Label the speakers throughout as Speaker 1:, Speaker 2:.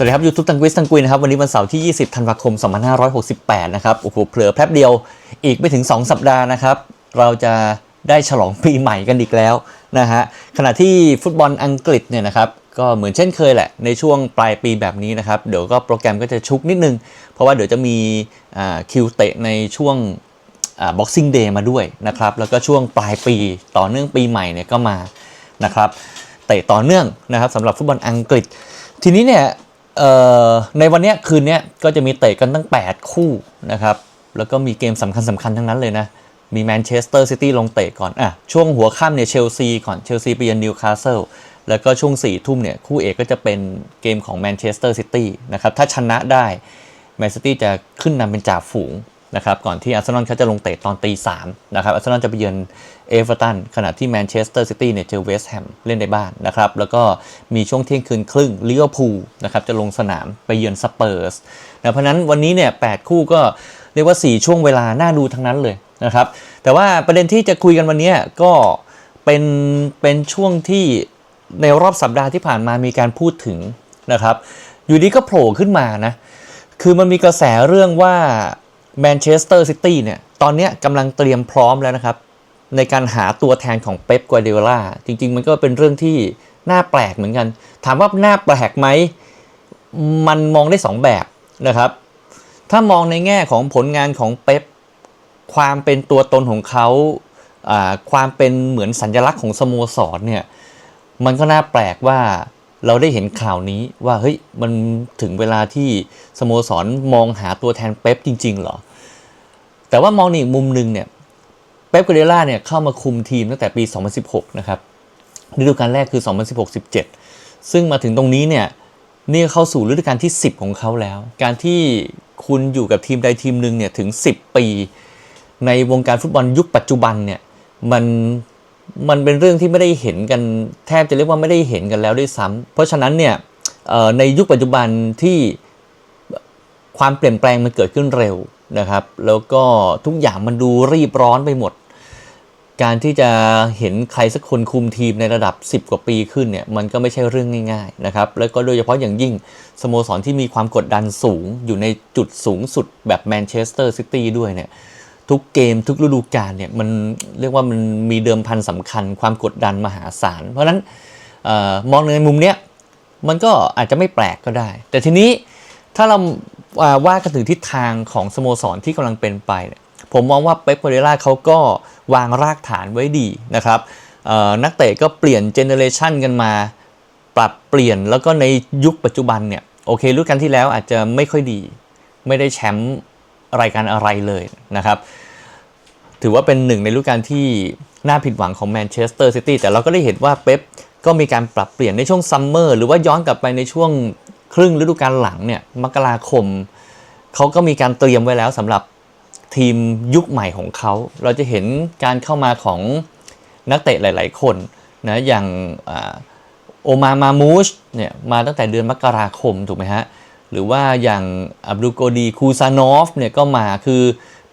Speaker 1: สวัสดีครับยูทูบตังกิสตังกุยนะครับวันนี้วันเสาร์ที่ 20 ธันวาคม 2568 นะครับโอ้โหเผลอแป๊บเดียวอีกไม่ถึง 2 สัปดาห์นะครับ เราจะได้ฉลองปีใหม่กันอีกแล้วนะฮะขณะที่ฟุตบอลอังกฤษเนี่ยนะครับก็เหมือนเช่นเคยแหละ ในช่วงปลายปีแบบนี้นะครับ เดี๋ยวก็โปรแกรมก็จะชุกนิดนึง เพราะว่าเดี๋ยวจะมีคิวเตะในช่วงบ็อกซิ่งเดย์มาด้วยนะครับแล้วก็ช่วงปลายปีต่อเนื่องปีใหม่เนี่ยก็มานะครับเตะต่อเนื่องนะครับสำหรับฟุตบอลอังกฤษ ทีนี้เนี่ย ในวันเนี้ยคืนเนี้ยก็จะมีเตะกันตั้ง 8 คู่นะครับ แล้วก็มีเกมสำคัญสำคัญทั้งนั้นเลยนะ มีแมนเชสเตอร์ซิตี้ลงเตะก่อนอะช่วงหัวค่ำเนี่ยเชลซีก่อนเชลซีไปเยือนนิวคาสเซิลแล้วก็ช่วง4ี่ทุ่มเนี่ยคู่เอกก็จะเป็นเกมของแมนเชสเตอร์ซิตี้นะครับ ถ้าชนะได้แมนซิตี้จะขึ้นนำเป็นจ่าฝูง นะครับก่อนที่อาร์เซนอลเขาจะลงเตะตอนตีสามนะครับอาร์เซนอลจะไปเยือนเอเวอร์ตันขณะที่แมนเชสเตอร์ซิตี้เนี่ยเจอเวสต์แฮมเล่นในบ้านนะครับแล้วก็มีช่วงเที่ยงคืนครึ่งลิเวอร์พูลนะครับจะลงสนามไปเยือนสเปอร์สนะเพราะฉะนั้นวันนี้เนี่ยแคู่ก็เรียกว่า 4 ช่วงเวลาน่าดูทั้งนั้นเลยนะครับแต่ว่าประเด็นที่จะคุยกันวันนี้ก็เป็นเป็นช่วงที่ในรอบสัปดาห์ที่ผ่านมามีการพูดถึงนะครับ อยู่ดีก็โผล่ขึ้นมานะคือมันมีกระแสเรื่องว่า แมนเชสเตอร์ซิตี้เนี่ย ตอนนี้กำลังเตรียมพร้อมแล้วนะครับ ในการหาตัวแทนของเป๊ปกัวเดโอลาจริง ๆ มันก็เป็นเรื่องที่น่าแปลกเหมือนกัน ถามว่าน่าแปลกไหม มันมองได้ 2 แบบนะครับ ถ้ามองในแง่ของผลงานของเป๊ปความเป็นตัวตนของเขาอ่าความเป็นเหมือนสัญลักษณ์ของสโมสรเนี่ย มันก็น่าแปลกว่าเราได้เห็นข่าวนี้ว่าเฮ้ยมันถึงเวลาที่สโมสรมองหาตัวแทนเป๊ปจริง ๆ เหรอ แต่ว่ามองในอีกมุมหนึ่งเนี่ยเป๊ปกวเดล่าเนี่ยเข้ามาคุมทีมตั้งแต่ปี 2016 นะครับฤดูกาลแรกคือ 2016-17 ซึ่งมาถึงตรงนี้เนี่ยนี่เข้าสู่ฤดูกาลที่ 10 ของเขาแล้ว การที่คุณอยู่กับทีมใดทีมหนึ่งเนี่ยถึง 10 ปี ในวงการฟุตบอลยุคปัจจุบันเนี่ยมันมันเป็นเรื่องที่ไม่ได้เห็นกันแทบจะเรียกว่าไม่ได้เห็นกันแล้วด้วยซ้ำเพราะฉะนั้นเนี่ยในยุคปัจจุบันที่ความเปลี่ยนแปลงมันเกิดขึ้นเร็ว นะครับ แล้วก็ทุกอย่างมันดูรีบร้อนไปหมด การที่จะเห็นใครสักคนคุมทีมในระดับ 10 กว่าปีขึ้นเนี่ยมันก็ไม่ใช่เรื่องง่ายๆนะครับแล้วก็โดยเฉพาะอย่างยิ่งสโมสรที่มีความกดดันสูงอยู่ในจุดสูงสุดแบบแมนเชสเตอร์ซิตี้ด้วยเนี่ยทุกเกมทุกฤดูกาลเนี่ยมันเรียกว่ามันมีเดิมพันสำคัญ ความกดดันมหาศาล เพราะฉะนั้นออมองในมุมเนี้ยมันก็อาจจะไม่แปลกก็ได้ แต่ทีนี้ถ้าเรา ว่ากันถึงทิศทางของสโมสรที่กำลังเป็นไป ผมมองว่าเป๊ปโกเดล่าเขาก็วางรากฐานไว้ดีนะครับนักเตะก็เปลี่ยนเจเนเรชันกันมา ปรับเปลี่ยนแล้วก็ในยุคปัจจุบันเนี่ยโอเคฤดูกาลที่แล้วอาจจะไม่ค่อยดี ไม่ได้แชมป์รายการอะไรเลยนะครับ ถือว่าเป็นหนึ่งในฤดูกาลที่น่าผิดหวังของแมนเชสเตอร์ซิตี้แต่เราก็ได้เห็นว่าเป๊ปก็มีการปรับเปลี่ยนในช่วงซัมเมอร์หรือว่าย้อนกลับไปในช่วง ครึ่งฤดูกาลหลังเนี่ยมกราคมเขาก็มีการเตรียมไว้แล้วสำหรับทีมยุคใหม่ของเขา เราจะเห็นการเข้ามาของนักเตะหลาย ๆ คนนะอย่างโอมามามูชเนี่ยมาตั้งแต่เดือนมกราคมถูกไหมฮะ หรือว่าอย่างอับดุลโกดีคูซานอฟเนี่ยก็มาคือ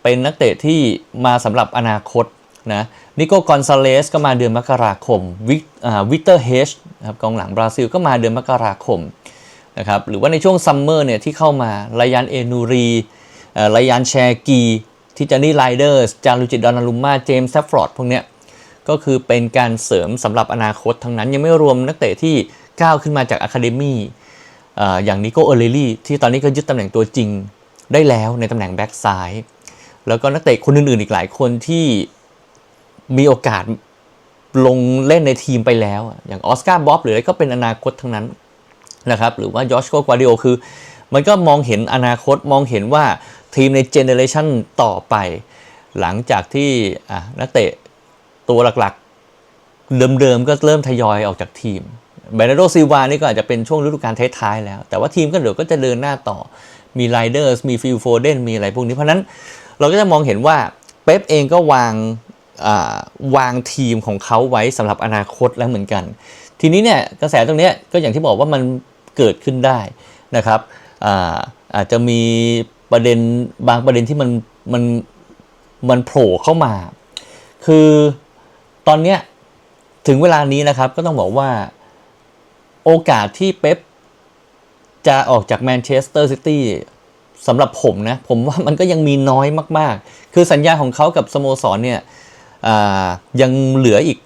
Speaker 1: เป็นนักเตะที่มาสำหรับอนาคตนะนิโกกอนซาเลสก็มาเดือนมกราคมวิกวิเตอร์เฮชครับกองหลังบราซิลก็มาเดือนมกราคม นะครับหรือว่าในช่วงซัมเมอร์เนี่ยที่เข้ามาไลยันเอนูรีไลยันแชกีทิจานี่ไรเดอร์จารุจิตดอนารุมมาเจมส์แซฟฟรอร์ดพวกเนี้ยก็คือเป็นการเสริมสำหรับอนาคตทั้งนั้น ยังไม่รวมนักเตะที่ก้าวขึ้นมาจากอะคาเดมี่อย่างนิโกเอร์เลลี่ที่ตอนนี้ก็ยึดตำแหน่งตัวจริงได้แล้วในตำแหน่งแบ็กซ้ายแล้วก็นักเตะคนอื่นๆอีกหลายคนที่มีโอกาสลงเล่นในทีมไปแล้วอะอย่างออสการ์บ๊อบหรืออะไรก็เป็นอนาคตทั้งนั้น นะครับหรือว่ายอชโกกวาดิโอคือ มันก็มองเห็นอนาคตมองเห็นว่าทีมในเจเนเรชันต่อไป หลังจากที่นักเตะตัวหลักๆ เดิมๆ ก็เริ่มทยอยออกจากทีมเบรนโดซิวานี่ก็อาจจะเป็นช่วงฤดูกาลท้ายๆแล้ว แต่ว่าทีมก็เดี๋ยวก็จะเดินหน้าต่อมีไรเดอร์สมีฟิลโฟเดนมีอะไรพวกนี้เพราะนั้นเราก็จะมองเห็นว่าเป๊ปเองก็วางวางทีมของเขาไว้สำหรับอนาคตแล้วเหมือนกัน ทีนี้เนี่ยกระแสตรงเนี้ยก็อย่างที่บอกว่ามัน เกิดขึ้นได้นะครับอาอาจจะมีประเด็นบางประเด็นที่มันมันมันโผล่เข้ามา คือตอนเนี้ยถึงเวลานี้นะครับก็ต้องบอกว่าโอกาสที่เป๊ปจะออกจากแมนเชสเตอร์ซิตี้สำหรับผมนะ ผมว่ามันก็ยังมีน้อยมาก ๆ คือสัญญาของเขากับสโมสรเนี่ยยังเหลืออีก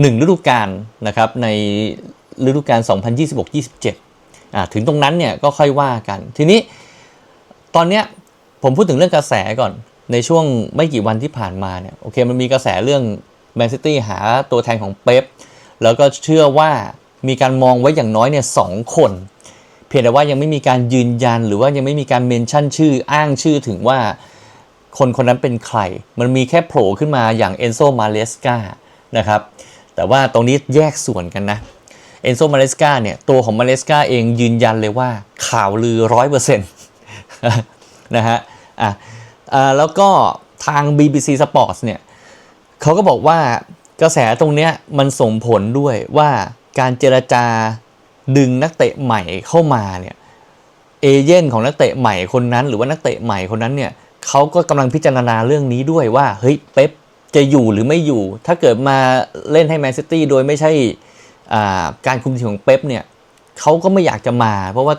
Speaker 1: หนึ่งฤดูกาลนะครับใน ฤดูกาล 2026-27อ่าถึงตรงนั้นเนี่ยก็ค่อยว่ากัน ทีนี้ตอนเนี้ยผมพูดถึงเรื่องกระแสก่อนในช่วงไม่กี่วันที่ผ่านมาเนี่ยโอเคมันมีกระแสเรื่องแมนซิตี้หาตัวแทนของเป๊ปแล้วก็เชื่อว่ามีการมองไว้อย่างน้อยเนี่ยสองคน เพียงแต่ว่ายังไม่มีการยืนยัน หรือว่ายังไม่มีการเมนชั่นชื่ออ้างชื่อถึงว่าคนคนนั้นเป็นใคร มันมีแค่โผล่ขึ้นมาอย่างเอนโซมาเลสกานะครับ แต่ว่าตรงนี้แยกส่วนกันนะ เอนโซมาเลสกาเนี่ยตัวของมาเลสกาเองยืนยันเลยว่าข่าวลือร้อยเปอร์เซ็นต์นะฮะอะอ่าแล้วก็ทาง BBC Sports เนี่ยเขาก็บอกว่ากระแสตรงเนี้ยมันส่งผลด้วยว่าการเจรจาดึงนักเตะใหม่เข้ามาเนี่ยเอเย่นของนักเตะใหม่คนนั้น หรือว่านักเตะใหม่คนนั้นเนี่ยเขาก็กำลังพิจารณาเรื่องนี้ด้วยว่าเฮ้ยเป๊ปจะอยู่หรือไม่อยู่ ถ้าเกิดมาเล่นให้แมนซิตี้โดยไม่ใช่ การคุมทีมของเป๊ปเนี่ยเขาก็ไม่อยากจะมา เพราะว่า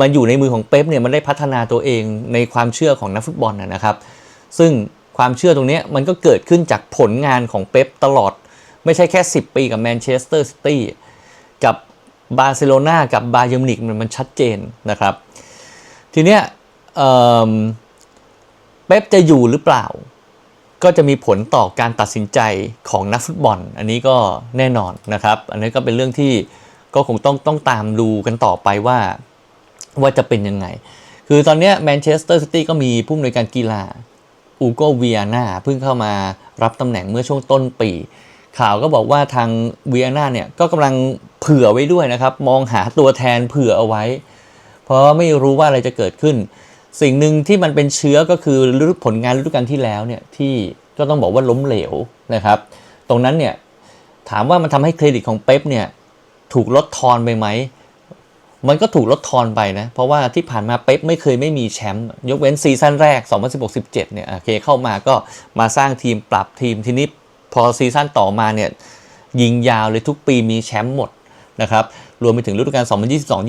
Speaker 1: มาอยู่ในมือของเป๊ปเนี่ยมันได้พัฒนาตัวเองในความเชื่อของนักฟุตบอลนะครับ ซึ่งความเชื่อตรงนี้มันก็เกิดขึ้นจากผลงานของเป๊ปตลอด ไม่ใช่แค่ 10 ปีกับแมนเชสเตอร์ซิตี้กับบาร์เซโลนากับบาเยิร์มินิกมันมันชัดเจนนะครับ ทีเนี้ยเป๊ปจะอยู่หรือเปล่า ก็จะมีผลต่อการตัดสินใจของนักฟุตบอล อันนี้ก็แน่นอนนะครับ อันนี้ก็เป็นเรื่องที่ก็คงต้องต้องตามดูกันต่อไปว่า ว่าจะเป็นยังไง คือตอนนี้แมนเชสเตอร์ซิตี้ก็มีผู้อำนวยการกีฬาอูโกเวียนาเพิ่งเข้ามารับตำแหน่งเมื่อช่วงต้นปี ข่าวก็บอกว่าทางเวียนาเนี่ยก็กำลังเผื่อไว้ด้วยนะครับ มองหาตัวแทนเผื่อเอาไว้ เพราะไม่รู้ว่าอะไรจะเกิดขึ้น สิ่งหนึ่งที่มันเป็นเชื้อก็คือผลงานฤดูกาลที่แล้วเนี่ยที่ก็ต้องบอกว่าล้มเหลวนะครับ ตรงนั้นเนี่ยถามว่ามันทำให้เครดิตของเป๊ปเนี่ยถูกลดทอนไปไหม มันก็ถูกลดทอนไปนะ เพราะว่าที่ผ่านมาเป๊ปไม่เคยไม่มีแชมป์ยกเว้นซีซั่นแรก 2016-17 เนี่ยโอเคเข้ามาก็มาสร้างทีมปรับทีมทีนี้พอซีซั่นต่อมาเนี่ยยิงยาวเลยทุกปีมีแชมป์หมดนะครับรวมไปถึงฤดูกาล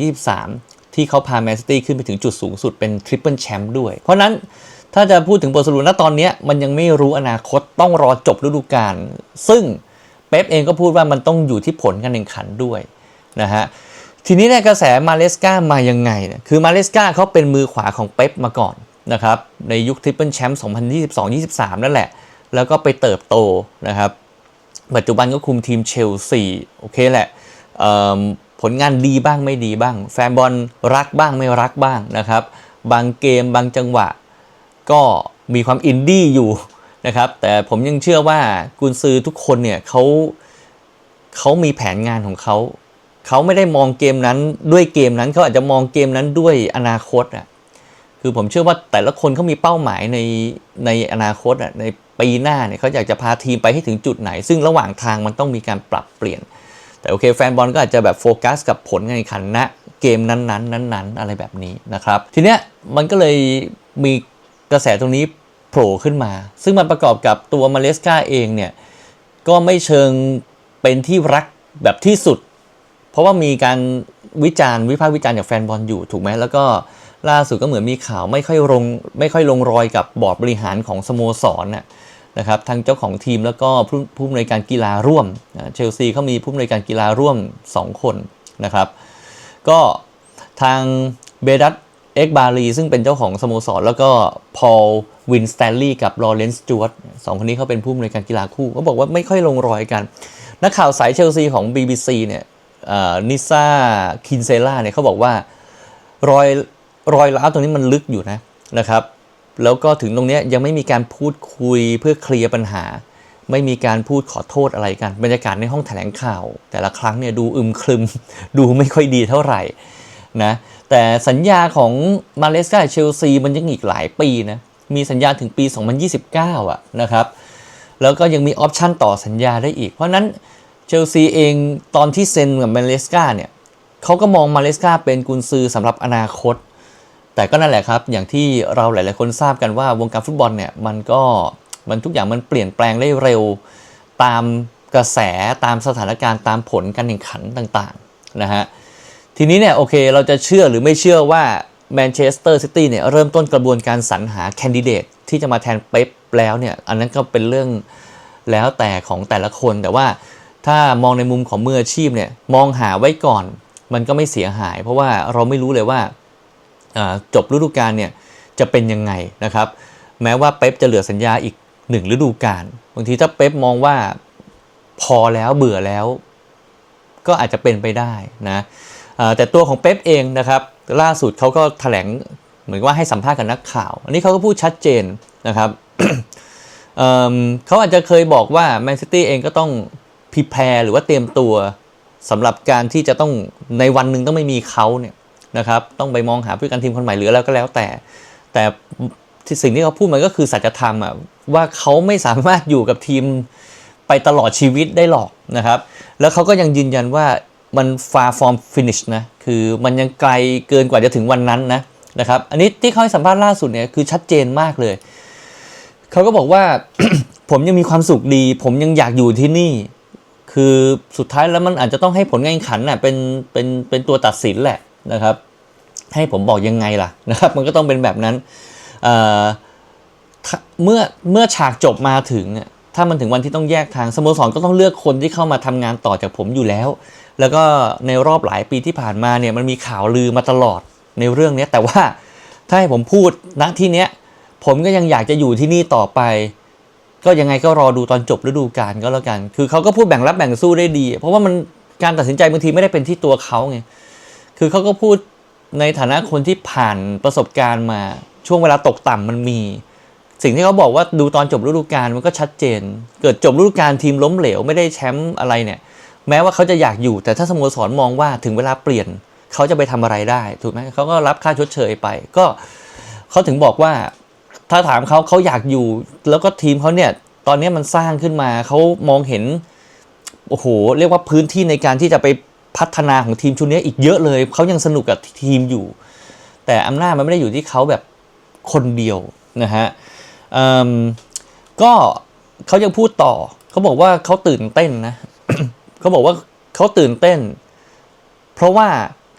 Speaker 1: 2022-23 ที่เขาพาแมนซิตี้ขึ้นไปถึงจุดสูงสุดเป็นทริปเปิลแชมป์ด้วย เพราะนั้นถ้าจะพูดถึงบทสรุปณตอนนี้มันยังไม่รู้อนาคตต้องรอจบฤดูกาลซึ่งเป๊ปเองก็พูดว่ามันต้องอยู่ที่ผลการแข่งขันด้วยนะฮะทีนี้เนี่ยกระแสมาเลสกามายังไงเนี่ยคือมาเลสกาเขาเป็นมือขวาของเป๊ปมาก่อนนะครับในยุคทริปเปิลแชมป์2022-23 นั่นแหละ แล้วก็ไปเติบโตนะครับ ปัจจุบันก็คุมทีมเชลซีโอเคแหละ ลงานดีบ้างไม่ดีบ้าง แฟนบอลรักบ้างไม่รักบ้างนะครับ บางเกมบางจังหวะ ก็มีความอินดี้อยู่นะครับ แต่ผมยังเชื่อว่ากุนซือทุกคนเนี่ยเขาเขามีแผนงานของเขาเขาไม่ได้มองเกมนั้นด้วยเกมนั้นเขาอาจจะมองเกมนั้นด้วยอนาคตอะคือผมเชื่อว่าแต่ละคนเขามีเป้าหมายในในอนาคตอะในปีหน้าเนี่ยเขาอยากจะพาทีมไปให้ถึงจุดไหน ซึ่งระหว่างทางมันต้องมีการปรับเปลี่ยน แต่โอเคแฟนบอลก็อาจจะแบบโฟกัสกับผลการแข่งขันณเกมนั้นๆนั้นๆ อะไรแบบนี้นะครับ ทีเนี้ยมันก็เลยมีกระแสตรงนี้โผล่ขึ้นมา ซึ่งมันประกอบกับตัวมาเลสกาเองเนี่ยก็ไม่เชิงเป็นที่รักแบบที่สุด เพราะว่ามีการวิจารณ์วิพากษ์วิจารณ์จากแฟนบอลอยู่ถูกไหมแล้วก็ล่าสุดก็เหมือนมีข่าวไม่ค่อยลงไม่ค่อยลงรอยกับบอร์ดบริหารของสโมสรน่ะ นะครับทางเจ้าของทีมแล้วก็ผู้ผู้อำนวยการกีฬาร่วมเชลซีเขามีผู้อำนวยการกีฬาร่วม 2 คนนะครับก็ทางเบดัตเอ็กบารีซึ่งเป็นเจ้าของสโมสร แล้วก็พอลวินสแตนลีย์กับลอเรนซ์จวตสองคนนี้เขาเป็นผู้อำนวยการกีฬาคู่เขาบอกว่าไม่ค่อยลงรอยกัน นักข่าวสายเชลซีของ BBC เนี่ยนิซ่าคินเซล่าเนี่ยเขาบอกว่ารอยรอยร้าวตรงนี้มันลึกอยู่นะนะครับ แล้วก็ถึงตรงนี้ยังไม่มีการพูดคุยเพื่อเคลียร์ปัญหา ไม่มีการพูดขอโทษอะไรกัน บรรยากาศในห้องแถลงข่าว แต่ละครั้งเนี่ยดูอึมครึม ดูไม่ค่อยดีเท่าไหร่นะแต่สัญญาของมาเลสกาเชลซีมันยังอีกหลายปีนะมีสัญญาถึงปี 2029อะนะครับแล้วก็ยังมีออปชันต่อสัญญาได้อีก เพราะฉะนั้นเชลซีเองตอนที่เซ็นกับมาเลสกาเนี่ยเขาก็มองมาเลสกาเป็นกุนซือสำหรับอนาคต แต่ก็นั่นแหละครับ อย่างที่เราหลาย ๆ คนทราบกันว่าวงการฟุตบอลเนี่ยมันก็มันทุกอย่างมันเปลี่ยนแปลงได้เร็ว ตามกระแสตามสถานการณ์ตามผลการแข่งขันต่าง ๆ นะฮะ ทีนี้เนี่ยโอเคเราจะเชื่อหรือไม่เชื่อว่าแมนเชสเตอร์ซิตี้เนี่ยเริ่มต้นกระบวนการสรรหาแคนดิเดตที่จะมาแทนเป๊ปแล้วเนี่ยอันนั้นก็เป็นเรื่องแล้วแต่ของแต่ละคนแต่ว่าถ้ามองในมุมของมืออาชีพเนี่ยมองหาไว้ก่อนมันก็ไม่เสียหาย เพราะว่าเราไม่รู้เลยว่าอ่า จบฤดูกาลเนี่ยจะเป็นยังไงนะครับแม้ว่าเป๊ปจะเหลือสัญญาอีกหนึ่งฤดูกาลบางทีถ้าเป๊ปมองว่าพอแล้วเบื่อแล้ว ก็อาจจะเป็นไปได้นะแต่ตัวของเป๊ปเองนะครับ ล่าสุดเขาก็แถลงเหมือนว่าให้สัมภาษณ์กับนักข่าว อันนี้เขาก็พูดชัดเจนนะครับเเขาอาจจะเคยบอกว่าแมนซิตี้เองก็ต้องพิแพรหรือว่าเตรียมตัวสำหรับการที่จะต้องในวันหนึ่งต้องไม่มีเขาเนี่ย นะครับต้องไปมองหาผู้การทีมคนใหม่หรือแล้วก็แล้วแต่ แต่สิ่งที่เขาพูดมันก็คือสัจธรรมอะว่าเขาไม่สามารถอยู่กับทีมไปตลอดชีวิตได้หรอกนะครับ แล้วเขาก็ยังยืนยันว่ามัน far from finish นะคือมันยังไกลเกินกว่าจะถึงวันนั้นนะนะครับอันนี้ที่เขาให้สัมภาษณ์ล่าสุดเนี่ยคือชัดเจนมากเลย เขาก็บอกว่าผมยังมีความสุขดี ผมยังอยากอยู่ที่นี่ คือสุดท้ายแล้วมันอาจจะต้องให้ผลงานแข่งขันน่ะเป็นเป็นเป็นตัวตัดสินแหละ นะครับ ให้ผมบอกยังไงล่ะนะครับ มันก็ต้องเป็นแบบนั้นเเมื่อเมื่อฉากจบมาถึงถ้ามันถึงวันที่ต้องแยกทางสโมสรก็ต้องเลือกคนที่เข้ามาทำงานต่อจากผมอยู่แล้ว แล้วก็ในรอบหลายปีที่ผ่านมาเนี่ยมันมีข่าวลือมาตลอดในเรื่องนี้แต่ว่าถ้าให้ผมพูดณที่เนี้ยผมก็ยังอยากจะอยู่ที่นี่ต่อไป ก็ยังไงก็รอดูตอนจบฤดูกาลก็แล้วกัน คือเขาก็พูดแบ่งรับแบ่งสู้ได้ดี เพราะว่ามันการตัดสินใจบางทีไม่ได้เป็นที่ตัวเขาไง คือเขาก็พูดในฐานะคนที่ผ่านประสบการณ์มา ช่วงเวลาตกต่ำมันมี สิ่งที่เขาบอกว่าดูตอนจบฤดูกาลมันก็ชัดเจน เกิดจบฤดูกาลทีมล้มเหลวไม่ได้แชมป์อะไรเนี่ย แม้ว่าเขาจะอยากอยู่แต่ถ้าสโมสรมองว่าถึงเวลาเปลี่ยนเขาจะไปทำอะไรได้ถูกไหมเขาก็รับค่าชดเชยไป ก็เขาถึงบอกว่าถ้าถามเขาเขาอยากอยู่ แล้วก็ทีมเขาเนี่ยตอนนี้มันสร้างขึ้นมาเขามองเห็นโอ้โหเรียกว่าพื้นที่ในการที่จะไป พัฒนาของทีมชุดนี้อีกเยอะเลยเขายังสนุกกับทีมอยู่ แต่อำนาจมันไม่ได้อยู่ที่เขาแบบคนเดียวนะฮะก็เขายังพูดต่อเขาบอกว่าเขาตื่นเต้นนะเขาบอกว่าเขาตื่นเต้น เพราะว่า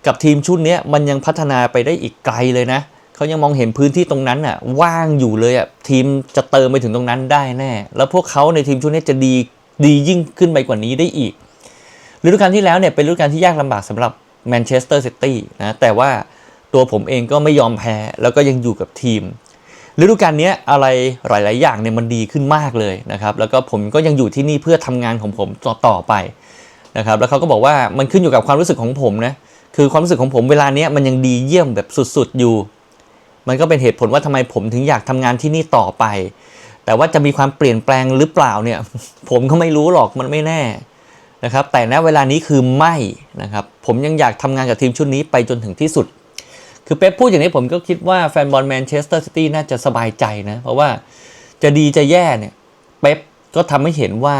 Speaker 1: กับทีมชุดนี้มันยังพัฒนาไปได้อีกไกลเลยนะเขายังมองเห็นพื้นที่ตรงนั้นอะว่างอยู่เลยอะทีมจะเติมไปถึงตรงนั้นได้แน่ แล้วพวกเขาในทีมชุดนี้จะดีดียิ่งขึ้นไปกว่านี้ได้อีก ฤดูกาลที่แล้วเนี่ยเป็นฤดูกาลที่ยากลำบากสำหรับแมนเชสเตอร์ซิตี้นะแต่ว่าตัวผมเองก็ไม่ยอมแพ้แล้วก็ยังอยู่กับทีมฤดูกาลนี้อะไรหลาย ๆ อย่างเนี่ยมันดีขึ้นมากเลยนะครับ แล้วก็ผมก็ยังอยู่ที่นี่เพื่อทำงานของผมต่อตอไปนะครับ แล้วเขาก็บอกว่ามันขึ้นอยู่กับความรู้สึกของผมนะคือความรู้สึกของผมเวลาเนี้ยมันยังดีเยี่ยมแบบสุด ๆ อยู่ มันก็เป็นเหตุผลว่าทำไมผมถึงอยากทำงานที่นี่ต่อไป แต่ว่าจะมีความเปลี่ยนแปลงหรือเปล่าเนี่ย ผมก็ไม่รู้หรอกมันไม่แน่ นะครับแต่ณเวลานี้คือไม่นะครับผมยังอยากทำงานกับทีมชุดนี้ไปจนถึงที่สุด คือเป๊ปพูดอย่างนี้ผมก็คิดว่าแฟนบอลแมนเชสเตอร์ซิตี้น่าจะสบายใจนะ เพราะว่าจะดีจะแย่เนี่ยเป๊ปก็ทำให้เห็นว่า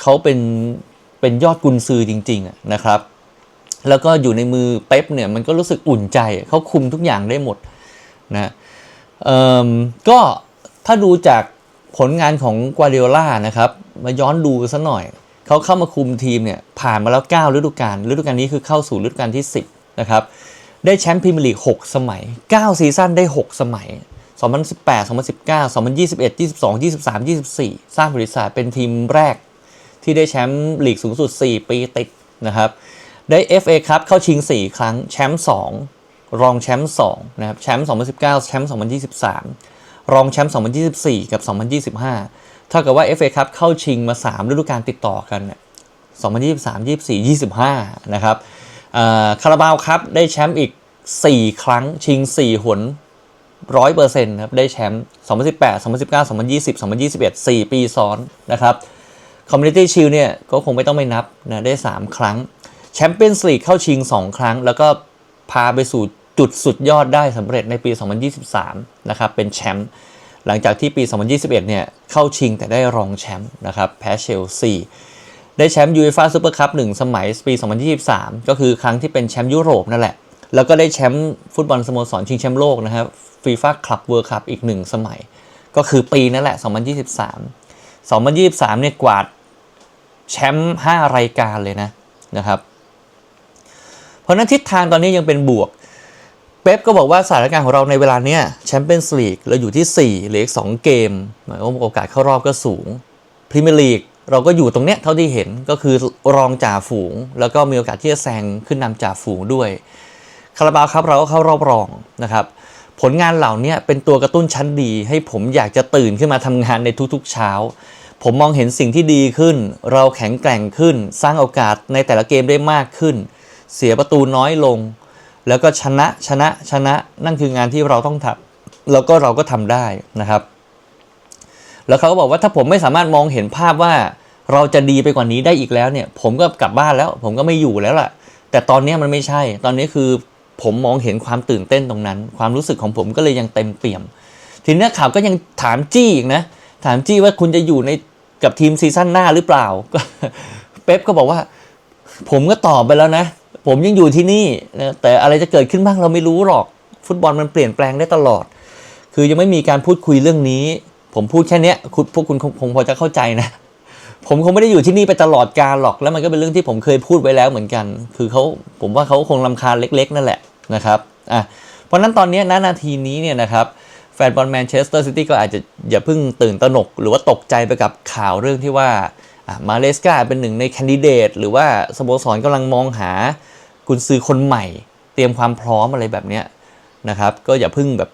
Speaker 1: เขาเป็นเป็นยอดกุนซือจริงๆนะครับ แล้วก็อยู่ในมือเป๊ปเนี่ยมันก็รู้สึกอุ่นใจเขาคุมทุกอย่างได้หมดนะเอ่มก็ถ้าดูจากผลงานของกวาเดียล่านะครับ มาย้อนดูซะหน่อย เขาเข้ามาคุมทีมเนี่ยผ่านมาแล้ว 9 ฤดูกาลฤดูกาลนี้คือเข้าสู่ฤดูกาลที่ 10 นะครับ ได้แชมป์พรีเมียร์ลีก 6 สมัย 9 ซีซั่นได้ 6 สมัย 2018 2019 2021 22 23 24 สร้างบริษัทเป็นทีมแรก ที่ได้แชมป์ลีกสูงสุด 4 ปีติดนะครับ ได้ FA ครับเข้าชิง 4 ครั้งแชมป์2รองแชมป์2นะครับแชมป์2019 แชมป์2023 รองแชมป์2024 กับ 2025 ท่ากับว่า FA ครับเข้าชิงมา 3 ฤดูกาลติดต่อกันเนี่ย2023 24 25 นะครับคาราบาวครับได้แชมป์อีก 4 ครั้งชิง 4 หนร้อยเปอร์เซ็นต์ครับได้แชมป์2018 2019 2020 2021 4 ปีซ้อนนะครับคอมมูนิตี้ชิลเนี่ยก็คงไม่ต้องไม่นับนะได้ 3 ครั้งแชมเปี้ยนส์ลีกเข้าชิง 2 ครั้ง แล้วก็พาไปสู่จุดสุดยอดได้สำเร็จในปี 2023 นะครับเป็นแชมป์ หลังจากที่ปี 2021 เนี่ยเข้าชิงแต่ได้รองแชมป์นะครับแพ้เชลซีได้แชมป์ยูเอฟ่าซูเปอร์คัพหนึ่งสมัยปี 2023 ก็คือครั้งที่เป็นแชมป์ยุโรปนั่นแหละ แล้วก็ได้แชมป์ฟุตบอลสโมสรชิงแชมป์โลกนะครับฟีฟ่าคลับเวิร์คัพอีกหนึ่งสมัย ก็คือปีนั่นแหละ 2023 2023 เนี่ยกวาดแชมป์5รายการเลยนะนะครับ เพราะฉะนั้นทิศทางตอนนี้ยังเป็นบวก เป๊ปก็บอกว่าสถานการณ์ของเราในเวลาเนี้ยแชมเปี้ยนส์ลีกเราอยู่ที่ 4 เหลืออีก 2 เกม หมายความว่าโอกาสเข้ารอบก็สูงพรีเมียร์ลีกเราก็อยู่ตรงเนี้ยเท่าที่เห็นก็คือรองจ่าฝูง แล้วก็มีโอกาสที่จะแซงขึ้นนำจ่าฝูงด้วยคาราบาวครับเราก็เข้ารอบรองนะครับผลงานเหล่านี้เป็นตัวกระตุ้นชั้นดี ให้ผมอยากจะตื่นขึ้นมาทำงานในทุกๆเช้า ผมมองเห็นสิ่งที่ดีขึ้น เราแข็งแกร่งขึ้น สร้างโอกาสในแต่ละเกมได้มากขึ้น เสียประตูน้อยลง แล้วก็ชนะชนะชนะนั่นคืองานที่เราต้องทำแล้วก็เราก็ทำได้นะครับ แล้วเขาก็บอกว่าถ้าผมไม่สามารถมองเห็นภาพว่าเราจะดีไปกว่านี้ได้อีกแล้วเนี่ย ผมก็กลับบ้านแล้ว ผมก็ไม่อยู่แล้วล่ะ แต่ตอนนี้มันไม่ใช่ ตอนนี้คือผมมองเห็นความตื่นเต้นตรงนั้น ความรู้สึกของผมก็เลยยังเต็มเปี่ยม ทีนี้ข่าวก็ยังถามจี้อีกนะ ถามจี้ว่าคุณจะอยู่ในกับทีมซีซั่นหน้าหรือเปล่าก็เป๊ปก็บอกว่า ผมก็ตอบไปแล้วนะ ผมยังอยู่ที่นี่นะแต่อะไรจะเกิดขึ้นบ้างเราไม่รู้หรอก ฟุตบอลมันเปลี่ยนแปลงได้ตลอด คือยังไม่มีการพูดคุยเรื่องนี้ ผมพูดแค่นี้คุณพวกคุณคงพอจะเข้าใจนะ ผมคงไม่ได้อยู่ที่นี่ไปตลอดกาลหรอก แล้วมันก็เป็นเรื่องที่ผมเคยพูดไว้แล้วเหมือนกัน คือเขาผมว่าเขาคงลำคาญเล็ก ๆ นั่นแหละนะครับอะเพราะนั้นตอนนี้ณนาทีนี้เนี่ยนะครับแฟนบอลแมนเชสเตอร์ซิตี้ก็อาจจะอย่าเพิ่งตื่นตระหนก หรือว่าตกใจไปกับข่าวเรื่องที่ว่าอะมาเลสกาเป็นหนึ่งในแคนดิเดตหรือว่าสโมสรกำลังมองหา กุนซือคนใหม่ เตรียมความพร้อมอะไรแบบเนี้ยนะครับ ก็อย่าเพิ่งแบบ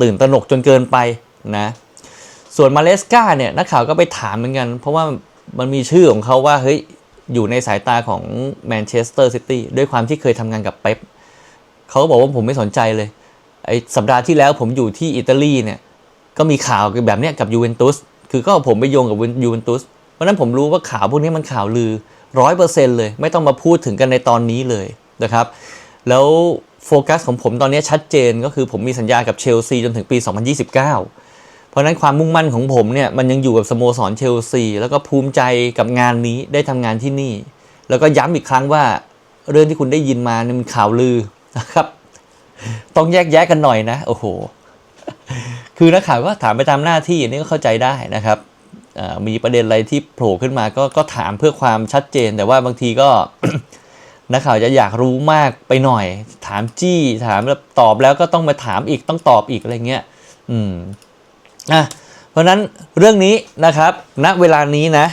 Speaker 1: ตื่นตระหนกจนเกินไปนะ ส่วนมาเลสกาเนี่ยนักข่าวก็ไปถามเหมือนกัน เพราะว่ามันมีชื่อของเขาว่าเฮ้ยอยู่ในสายตาของแมนเชสเตอร์ซิตี้ด้วยความที่เคยทำงานกับเป๊ปเขาก็บอกว่าผมไม่สนใจเลยไอสัปดาห์ที่แล้วผมอยู่ที่อิตาลีเนี่ยก็มีข่าวแบบเนี้ยกับยูเวนตุสคือก็ผมไปโยงกับยูเวนตุสเพราะนั้นผมรู้ว่าข่าวพวกนี้มันข่าวลือ ร้อยเปอร์เซ็นต์เลย ไม่ต้องมาพูดถึงกันในตอนนี้เลยนะครับ แล้วโฟกัสของผมตอนนี้ชัดเจนก็คือผมมีสัญญากับเชลซีจนถึงปี 2029 เพราะนั้นความมุ่งมั่นของผมเนี่ยมันยังอยู่กับสโมสรเชลซีแล้วก็ภูมิใจกับงานนี้ได้ทำงานที่นี่ แล้วก็ย้ำอีกครั้งว่าเรื่องที่คุณได้ยินมาเนี่ยมันข่าวลือนะครับ ต้องแยกแยะกันหน่อยนะ โอ้โห คือนักข่าวก็ถามไปตามหน้าที่อันนี้ก็เข้าใจได้นะครับ มีประเด็นอะไรที่โผล่ขึ้นมาก็ก็ถามเพื่อความชัดเจน แต่ว่าบางทีก็นักข่าวจะอยากรู้มากไปหน่อย ถามจี้ถามแล้วตอบแล้วก็ต้องมาถามอีกต้องตอบอีกอะไรเงี้ยอืมอะเพราะนั้นเรื่องนี้นะครับณเวลานี้นะ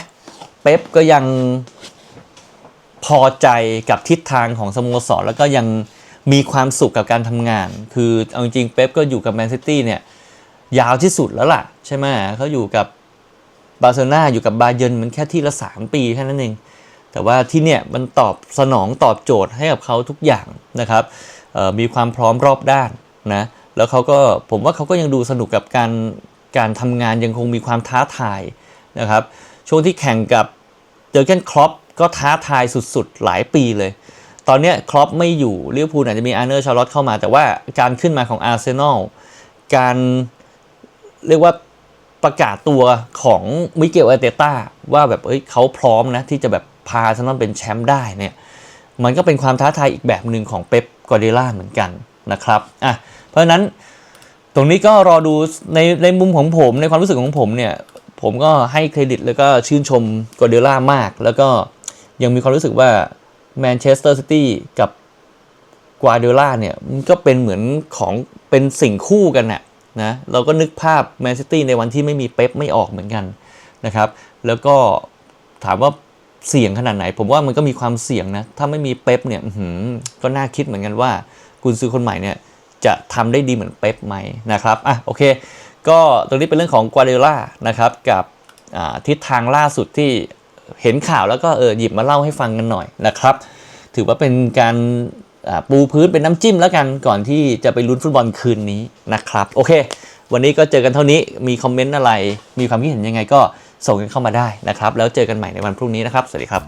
Speaker 1: เป๊ปก็ยังพอใจกับทิศทางของสโมสรแล้วก็ยังมีความสุขกับการทำงาน คือเอาจริงเป๊ปก็อยู่กับแมนซิตี้เนี่ยยาวที่สุดแล้วล่ะ ใช่ไหมเขาอยู่กับ บาร์เซโลนาอยู่กับบาเยิร์นมันแค่ที่ละ 3 ปีแค่นั้นเอง แต่ว่าที่เนี่ยมันตอบสนองตอบโจทย์ให้กับเขาทุกอย่างนะครับมีความพร้อมรอบด้านนะแล้วเขาก็ผมว่าเขาก็ยังดูสนุกกับการการทำงานยังคงมีความท้าทายนะครับช่วงที่แข่งกับเจอร์เกนครอปก็ท้าทายสุดๆ หลายปีเลย ตอนเนี้ยครอปไม่อยู่ลิเวอร์พูลอาจจะมีอาร์เนอร์ชาร์ลอตเข้ามา แต่ว่าการขึ้นมาของอาร์เซนอลการเรียกว่า ประกาศตัวของมิเกลเอเตต้าว่าแบบเอ้ยเขาพร้อมนะที่จะแบบพาอาร์เซนอลเป็นแชมป์ได้เนี่ยมันก็เป็นความท้าทายอีกแบบหนึ่งของเป๊ปกวาร์ดิโอล่าเหมือนกันนะครับอะเพราะฉะนั้นตรงนี้ก็รอดูในในมุมของผมในความรู้สึกของผมเนี่ยผมก็ให้เครดิตแล้วก็ชื่นชมกวาร์ดิโอล่ามาก แล้วก็ยังมีความรู้สึกว่าแมนเชสเตอร์ซิตี้กับกวาร์ดิโอล่าเนี่ยมันก็เป็นเหมือนของเป็นสิ่งคู่กันน่ะ นะเราก็นึกภาพแมนซิตี้ในวันที่ไม่มีเป๊ปไม่ออกเหมือนกันนะครับแล้วก็ถามว่าเสี่ยงขนาดไหน ผมว่ามันก็มีความเสี่ยงนะ ถ้าไม่มีเป๊ปเนี่ยก็น่าคิดเหมือนกันว่ากุนซือคนใหม่เนี่ยจะทำได้ดีเหมือนเป๊ปไหมนะครับอะโอเค ก็ตรงนี้เป็นเรื่องของกวาร์ดิโอล่านะครับกับทิศทางล่าสุดที่เห็นข่าวแล้วก็เออหยิบมาเล่าให้ฟังกันหน่อยนะครับ ถือว่าเป็นการ ปูพื้นเป็นน้ำจิ้มแล้วกันก่อนที่จะไปลุ้นฟุตบอลคืนนี้นะครับ โอเค วันนี้ก็เจอกันเท่านี้มีคอมเมนต์อะไร มีความคิดเห็นยังไงก็ส่งกันเข้ามาได้นะครับ แล้วเจอกันใหม่ในวันพรุ่งนี้นะครับ สวัสดีครับ